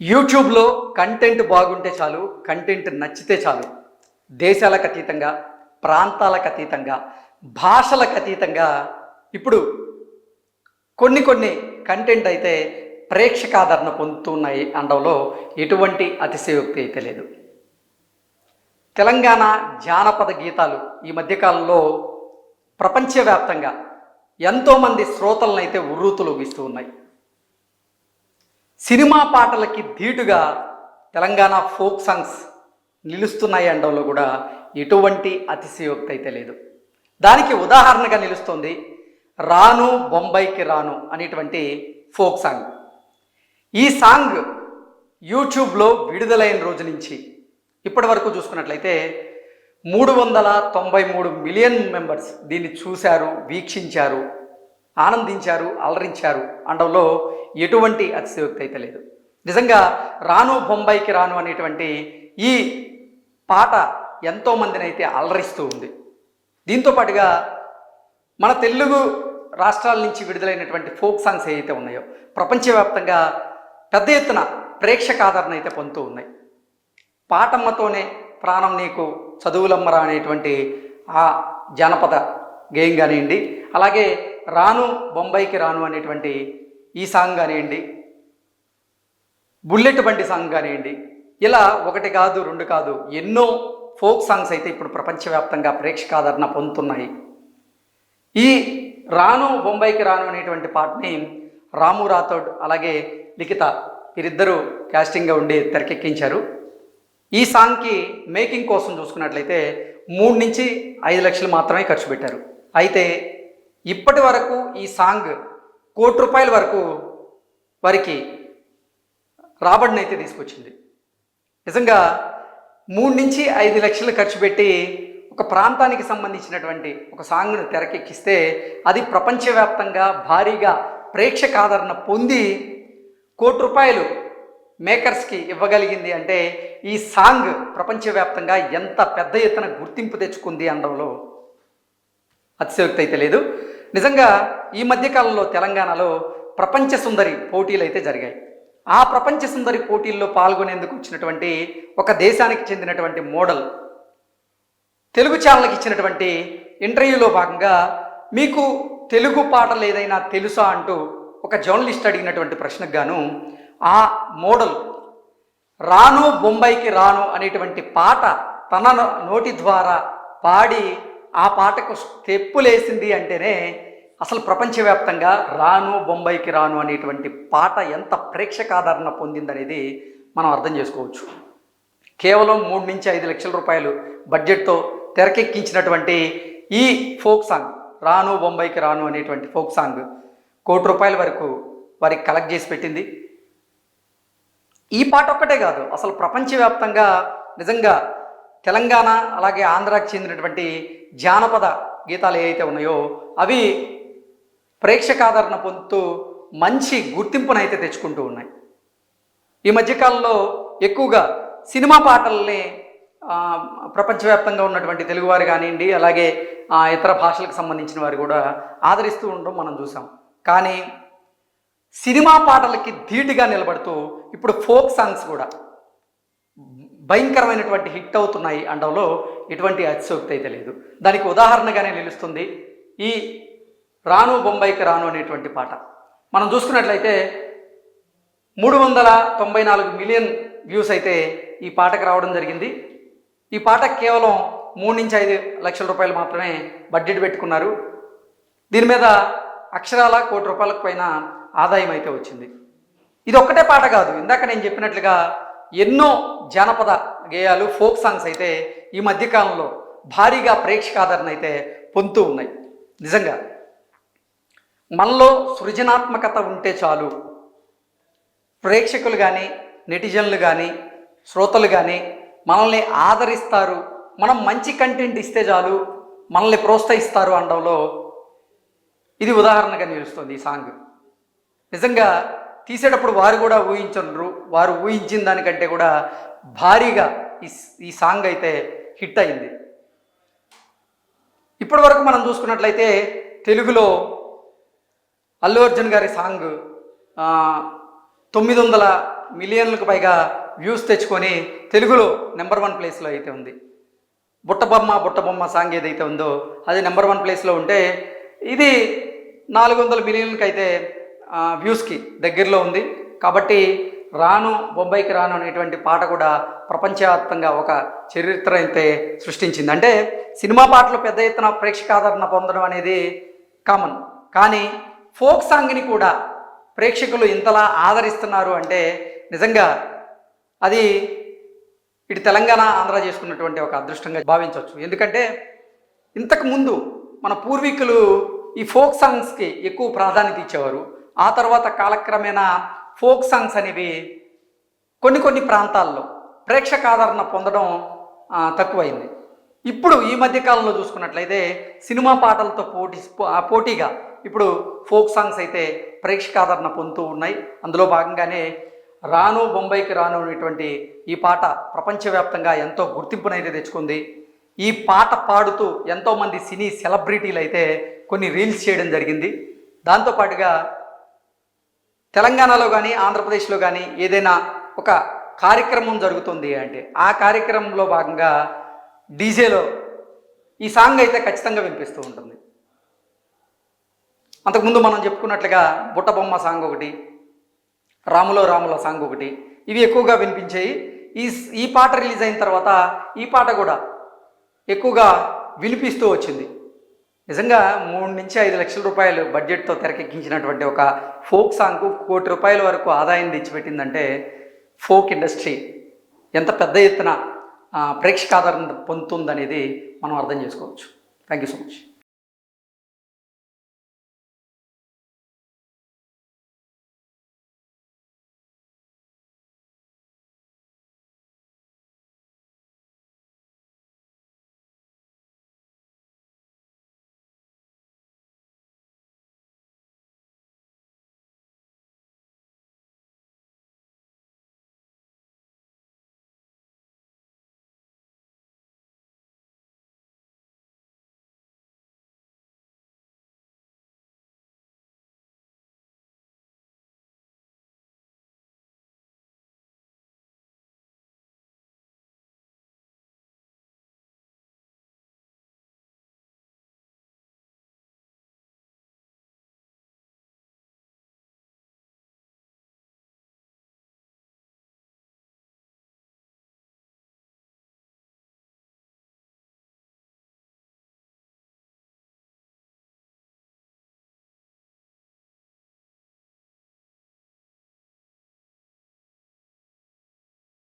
యూట్యూబ్లో కంటెంట్ బాగుంటే చాలు కంటెంట్ నచ్చితే చాలు. దేశాలకు అతీతంగా ప్రాంతాలకు అతీతంగా భాషలకు అతీతంగా ఇప్పుడు కొన్ని కొన్ని కంటెంట్ అయితే ప్రేక్షకాదరణ పొందుతున్నాయి అనడంలో ఎటువంటి అతిశయోక్తి అయితే లేదు. తెలంగాణ జానపద గీతాలు ఈ మధ్యకాలంలో ప్రపంచవ్యాప్తంగా ఎంతోమంది శ్రోతలను అయితే ఉర్రూతులోగిస్తూ ఉన్నాయి. సినిమా పాటలకి ధీటుగా తెలంగాణ ఫోక్ సాంగ్స్ నిలుస్తున్నాయి అనడంలో కూడా ఎటువంటి అతిశయోక్తి అయితే లేదు. దానికి ఉదాహరణగా నిలుస్తుంది రాను బొంబాయికి రాను అనేటువంటి ఫోక్ సాంగ్. ఈ సాంగ్ యూట్యూబ్లో విడుదలైన రోజు నుంచి ఇప్పటి వరకు చూసుకున్నట్లయితే మూడు వందల తొంభై మూడు మిలియన్ మెంబర్స్ దీన్ని చూశారు వీక్షించారు ఆనందించారు అలరించారు అండంలో ఎటువంటి అతిశయోక్తి అయితే లేదు. నిజంగా రాను బొంబాయికి రాను అనేటువంటి ఈ పాట ఎంతోమందిని అయితే అలరిస్తూ ఉంది. దీంతో పాటుగా మన తెలుగు రాష్ట్రాల నుంచి విడుదలైనటువంటి ఫోక్ సాంగ్స్ ఏవైతే ఉన్నాయో ప్రపంచవ్యాప్తంగా పెద్ద ఎత్తున ప్రేక్షక ఆదరణ అయితే పొందుతూ ఉన్నాయి. పాటమ్మతోనే ప్రాణం నీకు చదువులమ్మరా అనేటువంటి ఆ జానపద గేయం కానివ్వండి అలాగే రాను బొంబాయికి రాను అనేటువంటి ఈ సాంగ్ కానివ్వండి బుల్లెట్ బండి సాంగ్ కానివ్వండి ఇలా ఒకటి కాదు రెండు కాదు ఎన్నో ఫోక్ సాంగ్స్ అయితే ఇప్పుడు ప్రపంచవ్యాప్తంగా ప్రేక్షకాదరణ పొందుతున్నాయి. ఈ రాను బొంబాయికి రాను అనేటువంటి పాటని రాము రాథోడ్ అలాగే లిఖిత వీరిద్దరూ క్యాస్టింగ్గా ఉండి తెరకెక్కించారు. ఈ సాంగ్కి మేకింగ్ కోసం చూసుకున్నట్లయితే మూడు నుంచి ఐదు లక్షలు మాత్రమే ఖర్చు పెట్టారు. అయితే ఇప్పటి వరకు ఈ సాంగ్ కోటి రూపాయల వరకు వారికి రాబడిని అయితే తీసుకొచ్చింది. నిజంగా మూడు నుంచి ఐదు లక్షలు ఖర్చు పెట్టి ఒక ప్రాంతానికి సంబంధించినటువంటి ఒక సాంగ్ను తెరకెక్కిస్తే అది ప్రపంచవ్యాప్తంగా భారీగా ప్రేక్షక ఆదరణ పొంది కోటి రూపాయలు మేకర్స్కి ఇవ్వగలిగింది అంటే ఈ సాంగ్ ప్రపంచవ్యాప్తంగా ఎంత పెద్ద ఎత్తున గుర్తింపు తెచ్చుకుంది అనడంలో అతిశయోక్తి అయితే లేదు. నిజంగా ఈ మధ్యకాలంలో తెలంగాణలో ప్రపంచ సుందరి పోటీలు అయితే జరిగాయి. ఆ ప్రపంచ సుందరి పోటీల్లో పాల్గొనేందుకు వచ్చినటువంటి ఒక దేశానికి చెందినటువంటి మోడల్ తెలుగు ఛానల్కి ఇచ్చినటువంటి ఇంటర్వ్యూలో భాగంగా మీకు తెలుగు పాటలు ఏదైనా తెలుసా అంటూ ఒక జర్నలిస్ట్ అడిగినటువంటి ప్రశ్నకు గాను ఆ మోడల్ రాను బొంబాయికి రాను అనేటువంటి పాట తన నోటి ద్వారా పాడి ఆ పాటకు స్టెప్పులేసింది అంటేనే అసలు ప్రపంచవ్యాప్తంగా రాను బొంబాయికి రాను అనేటువంటి పాట ఎంత ప్రేక్షకాదరణ పొందిందనేది మనం అర్థం చేసుకోవచ్చు. కేవలం మూడు నుంచి ఐదు లక్షల రూపాయలు బడ్జెట్తో తెరకెక్కించినటువంటి ఈ ఫోక్ సాంగ్ రాను బొంబాయికి రాను అనేటువంటి ఫోక్ సాంగ్ కోటి రూపాయల వరకు వారికి కలెక్ట్ చేసి పెట్టింది. ఈ పాట ఒక్కటే కాదు అసలు ప్రపంచవ్యాప్తంగా నిజంగా తెలంగాణ అలాగే ఆంధ్రాకి చెందినటువంటి జానపద గీతాలు ఏవైతే ఉన్నాయో అవి ప్రేక్షకాదరణ పొందుతూ మంచి గుర్తింపునైతే తెచ్చుకుంటూ ఉన్నాయి. ఈ మధ్యకాలంలో ఎక్కువగా సినిమా పాటల్ని ప్రపంచవ్యాప్తంగా ఉన్నటువంటి తెలుగువారు కానివ్వండి అలాగే ఇతర భాషలకు సంబంధించిన వారు కూడా ఆదరిస్తూ ఉండడం మనం చూసాం. కానీ సినిమా పాటలకి ధీటుగా నిలబడుతూ ఇప్పుడు ఫోక్ సాంగ్స్ కూడా భయంకరమైనటువంటి హిట్ అవుతున్నాయి అండంలో ఎటువంటి అతిశోక్తి అయితే లేదు. దానికి ఉదాహరణగానే నిలుస్తుంది ఈ రాను బొంబాయికి రాను అనేటువంటి పాట. మనం చూసుకున్నట్లయితే మూడు వందల తొంభై నాలుగు మిలియన్ వ్యూస్ అయితే ఈ పాటకు రావడం జరిగింది. ఈ పాట కేవలం మూడు నుంచి ఐదు లక్షల రూపాయలు మాత్రమే బడ్జెట్ పెట్టుకున్నారు. దీని మీద అక్షరాల కోటి రూపాయలకు పైన ఆదాయం అయితే వచ్చింది. ఇది ఒక్కటే పాట కాదు. ఇందాక నేను చెప్పినట్లుగా ఎన్నో జానపద గేయాలు ఫోక్ సాంగ్స్ అయితే ఈ మధ్యకాలంలో భారీగా ప్రేక్షకాదరణ అయితే పొందుతూ ఉన్నాయి. నిజంగా మనలో సృజనాత్మకత ఉంటే చాలు. ప్రేక్షకులు కానీ నెటిజన్లు కానీ శ్రోతలు కానీ మనల్ని ఆదరిస్తారు. మనం మంచి కంటెంట్ ఇస్తే చాలు మనల్ని ప్రోత్సహిస్తారు అనడంలో ఇది ఉదాహరణగా నిలుస్తుంది ఈ సాంగ్. నిజంగా తీసేటప్పుడు వారు కూడా ఊహించరు వారు ఊహించిన దానికంటే కూడా భారీగా ఈ ఈ సాంగ్ అయితే హిట్ అయింది. ఇప్పటి వరకు మనం చూసుకున్నట్లయితే తెలుగులో అల్లు అర్జున్ గారి సాంగ్ తొమ్మిది వందల మిలియన్లకు పైగా వ్యూస్ తెచ్చుకొని తెలుగులో నెంబర్ వన్ ప్లేస్లో అయితే ఉంది. బుట్టబొమ్మ బుట్టబొమ్మ సాంగ్ ఏదైతే ఉందో అది నెంబర్ వన్ ప్లేస్లో ఉంటే ఇది నాలుగు వందల మిలియన్లకి అయితే వ్యూస్కి దగ్గరలో ఉంది. కాబట్టి రాను బొంబాయికి రాను అనేటువంటి పాట కూడా ప్రపంచవ్యాప్తంగా ఒక చరిత్ర అయితే సృష్టించింది. అంటే సినిమా పాటలు పెద్ద ఎత్తున ప్రేక్షకాదరణ పొందడం అనేది కామన్ కానీ ఫోక్ సాంగ్ని కూడా ప్రేక్షకులు ఇంతలా ఆదరిస్తున్నారు అంటే నిజంగా అది ఇటు తెలంగాణ ఆంధ్ర చేసుకున్నటువంటి ఒక అదృష్టంగా భావించవచ్చు. ఎందుకంటే ఇంతకుముందు మన పూర్వీకులు ఈ ఫోక్ సాంగ్స్కి ఎక్కువ ప్రాధాన్యత ఇచ్చేవారు. ఆ తర్వాత కాలక్రమేణా ఫోక్ సాంగ్స్ అనేవి కొన్ని కొన్ని ప్రాంతాల్లో ప్రేక్షక ఆదరణ పొందడం తక్కువైంది. ఇప్పుడు ఈ మధ్య కాలంలో చూసుకున్నట్లయితే సినిమా పాటలతో పోటీ పోటీగా ఇప్పుడు ఫోక్ సాంగ్స్ అయితే ప్రేక్షక ఆదరణ పొందుతూ ఉన్నాయి. అందులో భాగంగానే రాను బొంబాయికి రాను అనేటువంటి ఈ పాట ప్రపంచవ్యాప్తంగా ఎంతో గుర్తింపునైతే తెచ్చుకుంది. ఈ పాట పాడుతూ ఎంతోమంది సినీ సెలబ్రిటీలు అయితే కొన్ని రీల్స్ చేయడం జరిగింది. దాంతోపాటుగా తెలంగాణలో కానీ ఆంధ్రప్రదేశ్లో కానీ ఏదైనా ఒక కార్యక్రమం జరుగుతుంది అంటే ఆ కార్యక్రమంలో భాగంగా డీజేలో ఈ సాంగ్ అయితే ఖచ్చితంగా వినిపిస్తూ ఉంటుంది. అంతకుముందు మనం చెప్పుకున్నట్లుగా బుట్టబొమ్మ సాంగ్ ఒకటి రాములో రాముల సాంగ్ ఒకటి ఇవి ఎక్కువగా వినిపించాయి. ఈ ఈ పాట రిలీజ్ అయిన తర్వాత ఈ పాట కూడా ఎక్కువగా వినిపిస్తూ వచ్చింది. నిజంగా మూడు నుంచి ఐదు లక్షల రూపాయలు బడ్జెట్తో తెరకెక్కించినటువంటి ఒక ఫోక్ సాంగ్కు కోటి రూపాయల వరకు ఆదాయం తెచ్చిపెట్టిందంటే ఫోక్ ఇండస్ట్రీ. ఎంత పెద్ద ఎత్తున ప్రేక్షక ప్రేక్షకాదరణ పొందుతుందనేది మనం అర్థం చేసుకోవచ్చు. Thank you so much